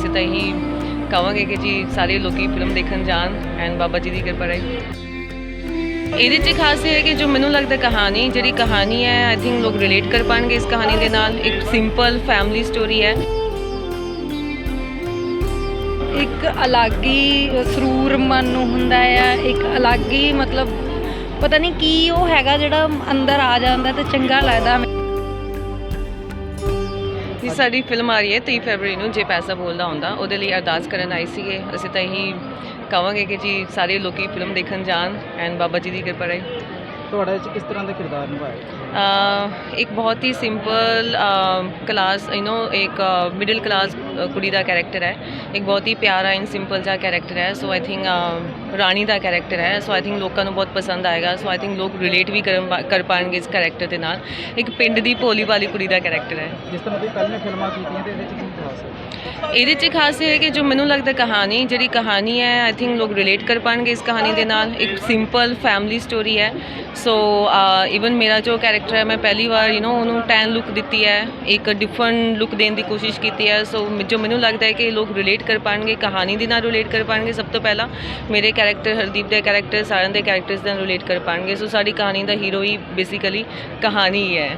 ਅਸੀਂ ਤਾਂ ਇਹੀ ਕਹਾਂਗੇ ਕਿ ਜੀ ਸਾਰੇ ਲੋਕੀ ਫਿਲਮ ਦੇਖਣ ਜਾਣ ਐਂਡ ਬਾਬਾ ਜੀ ਦੀ ਕਿਰਪਾ ਰਹੇ। ਇਹਦੇ 'ਚ ਖਾਸ ਇਹ ਹੈ ਕਿ ਜੋ ਮੈਨੂੰ ਲੱਗਦਾ ਕਹਾਣੀ, ਜਿਹੜੀ ਕਹਾਣੀ ਹੈ ਆਈ ਥਿੰਕ ਲੋਕ ਰਿਲੇਟ ਕਰ ਪਾਣਗੇ ਇਸ ਕਹਾਣੀ ਦੇ ਨਾਲ। ਇੱਕ ਸਿੰਪਲ ਫੈਮਿਲੀ ਸਟੋਰੀ ਹੈ। ਇੱਕ ਅਲੱਗ ਹੀ ਸਰੂਰ ਮਨ ਨੂੰ ਹੁੰਦਾ ਆ, ਇੱਕ ਅਲੱਗ ਹੀ ਮਤਲਬ ਪਤਾ ਨਹੀਂ ਕੀ ਉਹ ਹੈਗਾ ਜਿਹੜਾ ਅੰਦਰ ਆ ਜਾਂਦਾ ਤੇ ਚੰਗਾ ਲੱਗਦਾ। ਜੀ ਸਾਡੀ ਫਿਲਮ ਆ ਰਹੀ ਹੈ 23 ਫਰਵਰੀ ਨੂੰ, ਜੇ ਪੈਸਾ ਬੋਲਦਾ ਹੁੰਦਾ, ਉਹਦੇ ਲਈ ਅਰਦਾਸ ਕਰਨ ਆਏ ਸੀਗੇ। ਅਸੀਂ ਤਾਂ ਇਹੀ ਕਹਾਂਗੇ ਕਿ ਜੀ, ਸਾਰੇ ਲੋਕੀ ਫਿਲਮ ਦੇਖਣ ਜਾਣ ਐਂਡ ਬਾਬਾ ਜੀ ਦੀ ਕਿਰਪਾ ਰਹੇ। ਤੁਹਾਡਾ ਇਹ 'ਚ ਕਿਸ ਤਰ੍ਹਾਂ ਦਾ ਕਿਰਦਾਰ ਨਿਭਾਇਆ ਇੱਕ ਬਹੁਤ ਹੀ ਸਿੰਪਲ ਕਲਾਸ ਯੂ نو ਇੱਕ ਮਿਡਲ ਕਲਾਸ ਕੁੜੀ ਦਾ ਕੈਰੈਕਟਰ ਹੈ। ਇੱਕ ਬਹੁਤ ਹੀ ਪਿਆਰਾ ਐਂਡ ਸਿੰਪਲ ਜਿਹਾ ਕੈਰੈਕਟਰ ਹੈ। So I think Rani the character ਹੈ। ਸੋ ਆਈ ਥਿੰਕ ਲੋਕਾਂ ਨੂੰ ਬਹੁਤ ਪਸੰਦ ਆਏਗਾ। ਸੋ ਆਈ ਥਿੰਕ ਲੋਕ ਰਿਲੇਟ ਵੀ ਕਰਨ ਕਰ ਪਾਣਗੇ ਇਸ ਕੈਰੈਕਟਰ ਦੇ ਨਾਲ। ਇੱਕ ਪਿੰਡ ਦੀ ਭੋਲੀ ਵਾਲੀ ਕੁੜੀ ਦਾ ਕੈਰੈਕਟਰ ਹੈ। ਜਿਸ ਤਰ੍ਹਾਂ ਤੁਸੀਂ ਪਹਿਲਾਂ ਫਿਲਮਾਂ ਕੀਤੀਆਂ ਤੇ ਇਹਦੇ 'ਚ ਕੀ ਖਾਸ ਹੈ? ਇਹਦੇ 'ਚ ਖਾਸ ਇਹ ਹੈ ਕਿ ਜੋ ਮੈਨੂੰ ਲੱਗਦਾ ਕਹਾਣੀ, ਜਿਹੜੀ ਕਹਾਣੀ ਹੈ ਆਈ ਥਿੰਕ ਲੋਕ ਰਿਲੇਟ ਕਰ ਪਾਣਗੇ ਇਸ ਕਹਾਣੀ ਦੇ ਨਾਲ। ਇੱਕ ਸਿੰਪਲ ਫੈਮਿਲੀ ਸਟੋਰੀ ਹੈ। ਸੋ ਇਵਨ uh, ਮੇਰਾ ਜੋ ਕੈਰੈਕਟਰ ਹੈ, ਮੈਂ ਪਹਿਲੀ ਵਾਰ ਯੂ نو ਉਹਨੂੰ ਟੈਨ ਲੁੱਕ ਦਿੱਤੀ ਹੈ। ਇੱਕ ਡਿਫਰੈਂਟ ਲੁੱਕ ਦੇਣ ਦੀ ਕੋਸ਼ਿਸ਼ ਕੀਤੀ ਹੈ। ਸੋ ਜੋ ਮੈਨੂੰ ਲੱਗਦਾ ਹੈ ਕਿ ਲੋਕ ਰਿਲੇਟ ਕਰ ਪਾਣਗੇ, ਕਹਾਣੀ ਦੇ ਨਾਲ ਰਿਲੇਟ ਕਰ ਪਾਣਗੇ ਸਭ ਤੋਂ ਪਹਿਲਾਂ, ਮੇਰੇ ਕੈਰੈਕਟਰ ਹਰਦੀਪ ਦੇ ਕੈਰੈਕਟਰ ਸਾਰਿਆਂ ਦੇ ਕੈਰੈਕਟਰਸ ਨਾਲ ਰਿਲੇਟ ਕਰ ਪਾਣਗੇ। ਸੋ ਸਾਡੀ ਕਹਾਣੀ ਦਾ ਹੀਰੋ ਹੀ ਬੇਸਿਕਲੀ ਕਹਾਣੀ ਹੈ।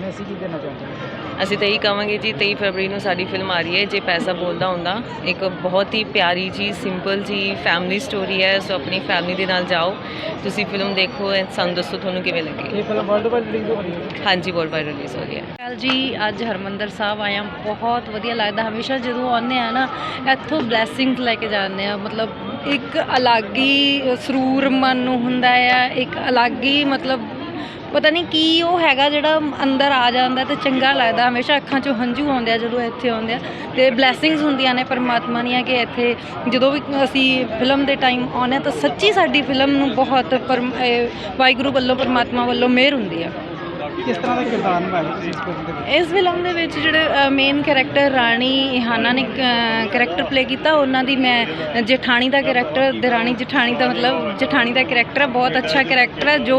ਮੈਸੇਜ ਕੀ ਦੇਣਾ ਚਾਹੁੰਦੇ ਹੋ। ਅਸੀਂ ਤਾਂ ਇਹੀ ਕਹਾਂਗੇ ਜੀ 23 ਫਰਵਰੀ ਨੂੰ ਸਾਡੀ ਫਿਲਮ ਆ ਰਹੀ ਹੈ ਜੇ ਪੈਸਾ ਬੋਲਦਾ ਹੁੰਦਾ। ਇੱਕ ਬਹੁਤ ਹੀ ਪਿਆਰੀ ਜੀ ਸਿੰਪਲ ਜੀ ਫੈਮਿਲੀ ਸਟੋਰੀ ਹੈ ਸੋ ਆਪਣੀ ਫੈਮਿਲੀ ਦੇ ਨਾਲ ਜਾਓ। ਤੁਸੀਂ ਫਿਲਮ ਦੇਖੋ ਐਂਡ ਸਾਨੂੰ ਦੱਸੋ ਤੁਹਾਨੂੰ ਕਿਵੇਂ ਲੱਗੀ। ਇਹ ਫਿਲਮ ਵਰਲਡ ਵਾਈਡ ਰਿਲੀਜ਼ ਹੋ ਰਹੀ ਹੈ। ਹਾਂਜੀ ਵਰਲਡ ਵਾਈਡ ਰਿਲੀਜ਼ ਹੋ ਰਹੀ ਹੈ। ਕੱਲ ਜੀ ਅੱਜ ਹਰਮੰਦਰ ਸਾਹਿਬ ਆਇਆ ਬਹੁਤ ਵਧੀਆ ਲੱਗਦਾ। ਹਮੇਸ਼ਾ ਜਦੋਂ ਆਉਂਦੇ ਆ ਨਾ ਇੱਥੋਂ ਬਲੇਸਿੰਗਸ ਲੈ ਕੇ ਜਾਂਦੇ ਆ ਮਤਲਬ ਇੱਕ ਅਲੱਗ ਹੀ ਸਰੂਰ ਮਨ ਨੂੰ ਹੁੰਦਾ ਆ ਇੱਕ ਅਲੱਗ ਹੀ ਮਤਲਬ ਪਤਾ ਨਹੀਂ ਕੀ ਉਹ ਹੈਗਾ ਜਿਹੜਾ ਅੰਦਰ ਆ ਜਾਂਦਾ ਤੇ ਚੰਗਾ ਲੱਗਦਾ, ਹਮੇਸ਼ਾ ਅੱਖਾਂ 'ਚੋਂ ਹੰਝੂ ਆਉਂਦੇ ਆ ਜਦੋਂ ਇੱਥੇ ਆਉਂਦੇ ਆ ਤੇ ਬਲੇਸਿੰਗਸ ਹੁੰਦੀਆਂ ਨੇ ਪਰਮਾਤਮਾ ਦੀਆਂ ਕਿ ਇੱਥੇ ਜਦੋਂ ਵੀ ਅਸੀਂ ਫਿਲਮ ਦੇ ਟਾਈਮ ਆਉਂਦੇ ਹਾਂ ਤਾਂ ਸੱਚੀ ਸਾਡੀ ਫਿਲਮ ਨੂੰ ਬਹੁਤ ਪਰਮ- ਵਾਹਿਗੁਰੂ ਵੱਲੋਂ, ਪਰਮਾਤਮਾ ਵੱਲੋਂ ਮਿਹਰ ਹੁੰਦੀ ਆ। ਕਿਸ ਤਰ੍ਹਾਂ ਦਾ ਕਿਰਦਾਰ ਨਿਭਾਇਆ ਤੁਸੀਂ ਇਸ ਫਿਲਮ ਦੇ ਵਿੱਚ? ਇਸ ਫਿਲਮ ਦੇ ਵਿੱਚ ਜਿਹੜੇ ਮੇਨ ਕੈਰੈਕਟਰ ਰਾਣੀ ਇਹਾਨਾ ਨੇ ਕੈਰੈਕਟਰ ਪਲੇ ਕੀਤਾ, ਉਹਨਾਂ ਦੀ ਮੈਂ ਜਠਾਣੀ ਦਾ ਕੈਰੈਕਟਰ ਦਰਾਣੀ ਜਠਾਣੀ ਦਾ ਮਤਲਬ, ਜਠਾਣੀ ਦਾ ਕੈਰੈਕਟਰ ਹੈ ਬਹੁਤ ਅੱਛਾ ਕੈਰੈਕਟਰ ਹੈ ਜੋ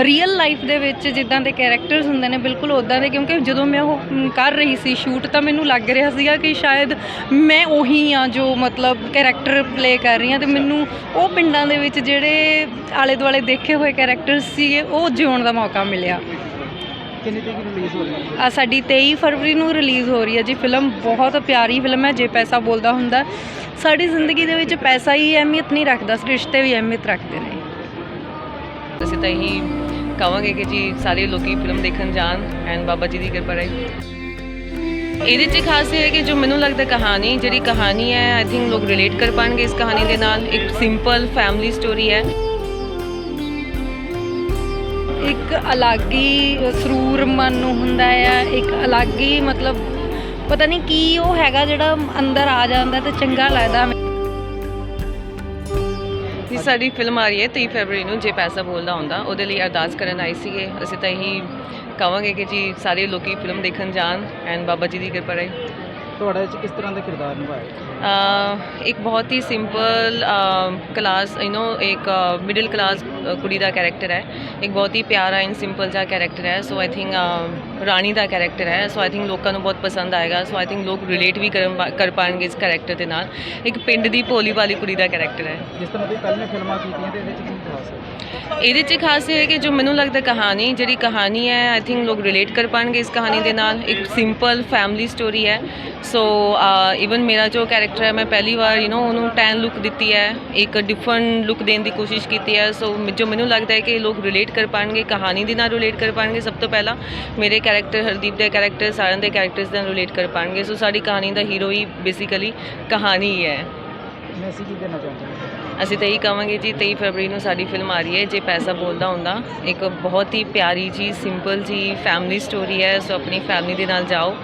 ਰੀਅਲ ਲਾਈਫ ਦੇ ਵਿੱਚ ਜਿੱਦਾਂ ਦੇ ਕੈਰੈਕਟਰਸ ਹੁੰਦੇ ਨੇ, ਬਿਲਕੁਲ ਉਦਾਂ ਦੇ, ਕਿਉਂਕਿ ਜਦੋਂ ਮੈਂ ਉਹ ਕਰ ਰਹੀ ਸੀ ਸ਼ੂਟ ਤਾਂ ਮੈਨੂੰ ਲੱਗ ਰਿਹਾ ਸੀਗਾ ਕਿ ਸ਼ਾਇਦ ਮੈਂ ਉਹੀ ਆ ਜੋ ਮਤਲਬ ਕੈਰੈਕਟਰ ਪਲੇ ਕਰ ਰਹੀ ਹਾਂ, ਤੇ ਮੈਨੂੰ ਉਹ ਪਿੰਡਾਂ ਦੇ ਵਿੱਚ ਜਿਹੜੇ ਆਲੇ ਦੁਆਲੇ ਦੇਖੇ ਹੋਏ ਕੈਰੈਕਟਰਸ ਸੀਗੇ, ਉਹ ਜਿਉਣ ਦਾ ਮੌਕਾ ਮਿਲਿਆ। ਕਿੰਨੀ ਤਰੀਕ ਰਿਲੀਜ਼ ਹੋ ਰਹੀ ਹੈ? ਆ ਸਾਡੀ 23 ਫਰਵਰੀ ਨੂੰ ਰਿਲੀਜ਼ ਹੋ ਰਹੀ ਹੈ ਜੀ ਫਿਲਮ ਬਹੁਤ ਪਿਆਰੀ ਫਿਲਮ ਹੈ ਜੇ ਪੈਸਾ ਬੋਲਦਾ ਹੁੰਦਾ। ਸਾਡੀ ਜ਼ਿੰਦਗੀ ਦੇ ਵਿੱਚ ਪੈਸਾ ਹੀ ਅਹਿਮੀਅਤ ਨਹੀਂ ਰੱਖਦਾ ਰਿਸ਼ਤੇ ਵੀ ਅਹਿਮੀਅਤ ਰੱਖਦੇ ਨੇ। ਅਸੀਂ ਤਾਂ ਇਹੀ ਕਹਾਂਗੇ ਕਿ ਜੀ ਸਾਰੇ ਲੋਕੀ ਫਿਲਮ ਦੇਖਣ ਜਾਣ ਐਂਡ ਬਾਬਾ ਜੀ ਦੀ ਕਿਰਪਾ ਰਹੇ। ਇਹਦੇ 'ਚ ਖਾਸ ਇਹ ਹੈ ਕਿ ਜੋ ਮੈਨੂੰ ਲੱਗਦਾ ਕਹਾਣੀ ਜਿਹੜੀ ਕਹਾਣੀ ਹੈ ਆਈ ਥਿੰਕ ਲੋਕ ਰਿਲੇਟ ਕਰ ਪਾਣਗੇ ਇਸ ਕਹਾਣੀ ਦੇ ਨਾਲ। ਇੱਕ ਸਿੰਪਲ ਫੈਮਿਲੀ ਸਟੋਰੀ ਹੈ। ਇੱਕ ਅਲੱਗ ਹੀ ਸਰੂਰ ਮਨ ਨੂੰ ਹੁੰਦਾ ਆ, ਇੱਕ ਅਲੱਗ ਹੀ ਮਤਲਬ ਪਤਾ ਨਹੀਂ ਕੀ ਉਹ ਹੈਗਾ ਜਿਹੜਾ ਅੰਦਰ ਆ ਜਾਂਦਾ ਤੇ ਚੰਗਾ ਲੱਗਦਾ। ਜੀ, ਸਾਡੀ ਫਿਲਮ ਆ ਰਹੀ ਹੈ 23 ਫਰਵਰੀ ਨੂੰ, ਜੇ ਪੈਸਾ ਬੋਲਦਾ ਹੁੰਦਾ, ਉਹਦੇ ਲਈ ਅਰਦਾਸ ਕਰਨ ਆਏ ਸੀਗੇ। ਅਸੀਂ ਤਾਂ ਇਹੀ ਕਹਾਂਗੇ ਕਿ ਜੀ, ਸਾਰੇ ਲੋਕੀ ਫਿਲਮ ਦੇਖਣ ਜਾਣ ਐਂਡ ਬਾਬਾ ਜੀ ਦੀ ਕਿਰਪਾ ਰਹੇ। ਤੁਹਾਡਾ ਇਹ 'ਚ ਕਿਸ ਤਰ੍ਹਾਂ ਦਾ ਕਿਰਦਾਰ ਨਿਭਾਇਆ ਇੱਕ ਬਹੁਤ ਹੀ ਸਿੰਪਲ ਕਲਾਸ ਯੂ نو ਇੱਕ ਮਿਡਲ ਕਲਾਸ ਕੁੜੀ ਦਾ ਕੈਰੈਕਟਰ ਹੈ। ਇੱਕ ਬਹੁਤ ਹੀ ਪਿਆਰਾ ਐਂਡ ਸਿੰਪਲ ਜਿਹਾ ਕੈਰੈਕਟਰ ਹੈ। So I think Rani the character ਹੈ ਸੋ ਆਈ ਥਿੰਕ ਲੋਕਾਂ ਨੂੰ ਬਹੁਤ ਪਸੰਦ ਆਏਗਾ ਸੋ ਆਈ ਥਿੰਕ ਲੋਕ ਰਿਲੇਟ ਵੀ ਕਰਨ ਕਰ ਪਾਣਗੇ ਇਸ ਕੈਰੈਕਟਰ ਦੇ ਨਾਲ। ਇੱਕ ਪਿੰਡ ਦੀ ਭੋਲੀ ਵਾਲੀ ਕੁੜੀ ਦਾ ਕੈਰੈਕਟਰ ਹੈ। ਜਿਸ ਤਰ੍ਹਾਂ ਤੁਸੀਂ ਪਹਿਲਾਂ ਫਿਲਮਾਂ ਕੀਤੀਆਂ ਤੇ ਇਹਦੇ 'ਚ ਕੀ ਖਾਸ ਹੈ? ਇਹਦੇ 'ਚ ਖਾਸ ਇਹ ਹੈ ਕਿ ਜੋ ਮੈਨੂੰ ਲੱਗਦਾ ਕਹਾਣੀ ਜਿਹੜੀ ਕਹਾਣੀ ਹੈ ਆਈ ਥਿੰਕ ਲੋਕ ਰਿਲੇਟ ਕਰ ਪਾਣਗੇ ਇਸ ਕਹਾਣੀ ਦੇ ਨਾਲ। ਇੱਕ ਸਿੰਪਲ ਫੈਮਿਲੀ ਸਟੋਰੀ ਹੈ। ਸੋ ਇਵਨ ਮੇਰਾ ਜੋ ਕੈਰੈਕਟਰ ਹੈ ਮੈਂ ਪਹਿਲੀ ਵਾਰ ਯੂ نو ਉਹਨੂੰ ਟੈਨ ਲੁੱਕ ਦਿੱਤੀ ਹੈ। ਇੱਕ ਡਿਫਰੈਂਟ ਲੁੱਕ ਦੇਣ ਦੀ ਕੋਸ਼ਿਸ਼ ਕੀਤੀ ਹੈ। ਸੋ ਜੋ ਮੈਨੂੰ ਲੱਗਦਾ ਹੈ ਕਿ ਲੋਕ ਰਿਲੇਟ ਕਰ ਪਾਣਗੇ ਕਹਾਣੀ ਦੇ ਨਾਲ ਰਿਲੇਟ ਕਰ ਪਾਣਗੇ ਸਭ ਤੋਂ ਪਹਿਲਾਂ। ਮੇਰੇ ਕੈਰੈਕਟਰ ਹਰਦੀਪ ਦੇ ਕੈਰੈਕਟਰ ਸਾਰਿਆਂ ਦੇ ਕੈਰੈਕਟਰਸ ਨਾਲ ਰਿਲੇਟ ਕਰ ਪਾਣਗੇ। ਸੋ ਸਾਡੀ ਕਹਾਣੀ ਦਾ ਹੀਰੋ ਹੀ ਬੇਸਿਕਲੀ ਕਹਾਣੀ ਹੀ ਹੈ। ਮੈਸੇਜ ਕੀ ਦੇਣਾ ਚਾਹੁੰਦੇ ਹੋ? ਅਸੀਂ ਤਾਂ ਇਹੀ ਕਹਾਂਗੇ ਜੀ 23 ਫਰਵਰੀ ਨੂੰ ਸਾਡੀ ਫਿਲਮ ਆ ਰਹੀ ਹੈ ਜੇ ਪੈਸਾ ਬੋਲਦਾ ਹੁੰਦਾ। ਇੱਕ ਬਹੁਤ ਹੀ ਪਿਆਰੀ ਜੀ ਸਿੰਪਲ ਜੀ ਫੈਮਿਲੀ ਸਟੋਰੀ ਹੈ ਸੋ ਆਪਣੀ ਫੈਮਿਲੀ ਦੇ ਨਾਲ ਜਾਓ।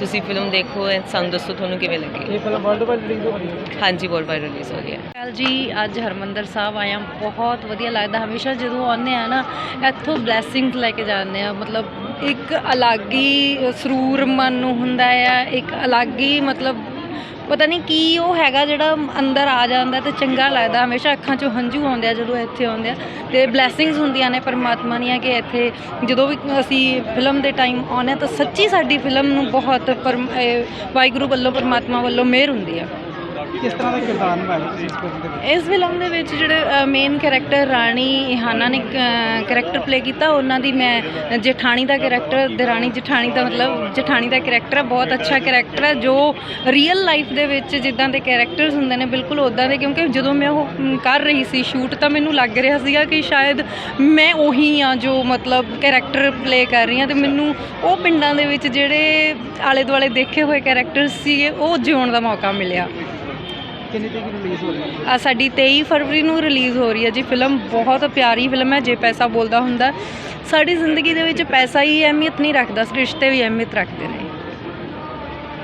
ਤੁਸੀਂ ਫਿਲਮ ਦੇਖੋ ਐਂਡ ਸਾਨੂੰ ਦੱਸੋ ਤੁਹਾਨੂੰ ਕਿਵੇਂ ਲੱਗੀ। ਇਹ ਫਿਲਮ ਵਰਲਡ ਵਾਈਡ ਰਿਲੀਜ਼ ਹੋ ਰਹੀ ਹੈ? ਹਾਂਜੀ ਵਰਲਡ ਵਾਈਡ ਰਿਲੀਜ਼ ਹੋ ਰਹੀ ਹੈ। ਕੱਲ ਜੀ ਅੱਜ ਹਰਮੰਦਰ ਸਾਹਿਬ ਆਇਆ ਬਹੁਤ ਵਧੀਆ ਲੱਗਦਾ। ਹਮੇਸ਼ਾ ਜਦੋਂ ਆਉਂਦੇ ਆ ਨਾ ਇੱਥੋਂ ਬਲੇਸਿੰਗਸ ਲੈ ਕੇ ਜਾਂਦੇ ਆ ਮਤਲਬ ਇੱਕ ਅਲੱਗ ਹੀ ਸਰੂਰ ਮਨ ਨੂੰ ਹੁੰਦਾ ਆ ਇੱਕ ਅਲੱਗ ਹੀ ਮਤਲਬ ਪਤਾ ਨਹੀਂ ਕੀ ਉਹ ਹੈਗਾ ਜਿਹੜਾ ਅੰਦਰ ਆ ਜਾਂਦਾ ਤੇ ਚੰਗਾ ਲੱਗਦਾ, ਹਮੇਸ਼ਾ ਅੱਖਾਂ 'ਚੋਂ ਹੰਝੂ ਆਉਂਦੇ ਆ ਜਦੋਂ ਇੱਥੇ ਆਉਂਦੇ ਆ ਤੇ ਬਲੇਸਿੰਗਸ ਹੁੰਦੀਆਂ ਨੇ ਪਰਮਾਤਮਾ ਦੀਆਂ ਕਿ ਇੱਥੇ ਜਦੋਂ ਵੀ ਅਸੀਂ ਫਿਲਮ ਦੇ ਟਾਈਮ ਆਉਂਦੇ ਹਾਂ ਤਾਂ ਸੱਚੀ ਸਾਡੀ ਫਿਲਮ ਨੂੰ ਬਹੁਤ ਪਰਮ ਵਾਹਿਗੁਰੂ ਵੱਲੋਂ, ਪਰਮਾਤਮਾ ਵੱਲੋਂ ਮਿਹਰ ਹੁੰਦੀ ਆ। ਕਿਸ ਤਰ੍ਹਾਂ ਦਾ ਕਿਰਦਾਰ ਨਿਭਾਇਆ ਤੁਸੀਂ ਇਸ ਫਿਲਮ ਦੇ ਵਿੱਚ? ਇਸ ਫਿਲਮ ਦੇ ਵਿੱਚ ਜਿਹੜੇ ਮੇਨ ਕੈਰੈਕਟਰ ਰਾਣੀ ਇਹਾਨਾ ਨੇ ਕੈਰੈਕਟਰ ਪਲੇ ਕੀਤਾ, ਉਹਨਾਂ ਦੀ ਮੈਂ ਜਠਾਣੀ ਦਾ ਕੈਰੈਕਟਰ ਦਰਾਣੀ ਜਠਾਣੀ ਦਾ ਮਤਲਬ ਜਠਾਣੀ ਦਾ ਕੈਰੈਕਟਰ ਹੈ ਬਹੁਤ ਅੱਛਾ ਕੈਰੈਕਟਰ ਹੈ ਜੋ ਰੀਅਲ ਲਾਈਫ ਦੇ ਵਿੱਚ ਜਿੱਦਾਂ ਦੇ ਕੈਰੈਕਟਰਸ ਹੁੰਦੇ ਨੇ, ਬਿਲਕੁਲ ਉਦਾਂ ਦੇ, ਕਿਉਂਕਿ ਜਦੋਂ ਮੈਂ ਉਹ ਕਰ ਰਹੀ ਸੀ ਸ਼ੂਟ ਤਾਂ ਮੈਨੂੰ ਲੱਗ ਰਿਹਾ ਸੀਗਾ ਕਿ ਸ਼ਾਇਦ ਮੈਂ ਉਹੀ ਆ ਜੋ ਮਤਲਬ ਕੈਰੈਕਟਰ ਪਲੇ ਕਰ ਰਹੀ ਹਾਂ, ਤੇ ਮੈਨੂੰ ਉਹ ਪਿੰਡਾਂ ਦੇ ਵਿੱਚ ਜਿਹੜੇ ਆਲੇ ਦੁਆਲੇ ਦੇਖੇ ਹੋਏ ਕੈਰੈਕਟਰਸ ਸੀਗੇ, ਉਹ ਜਿਉਣ ਦਾ ਮੌਕਾ ਮਿਲਿਆ। ਕਿੰਨੀ ਤਰੀਕ ਨੂੰ ਰਿਲੀਜ਼ ਹੋ ਰਹੀ ਹੈ? ਸਾਡੀ 23 ਫਰਵਰੀ ਨੂੰ ਰਿਲੀਜ਼ ਹੋ ਰਹੀ ਹੈ ਜੀ ਫਿਲਮ ਬਹੁਤ ਪਿਆਰੀ ਫਿਲਮ ਹੈ, ਜੇ ਪੈਸਾ ਬੋਲਦਾ ਹੁੰਦਾ। ਸਾਡੀ ਜ਼ਿੰਦਗੀ ਦੇ ਵਿੱਚ ਪੈਸਾ ਹੀ ਅਹਿਮੀਅਤ ਨਹੀਂ ਰੱਖਦਾ ਰਿਸ਼ਤੇ ਵੀ ਅਹਿਮੀਅਤ ਰੱਖਦੇ ਨੇ।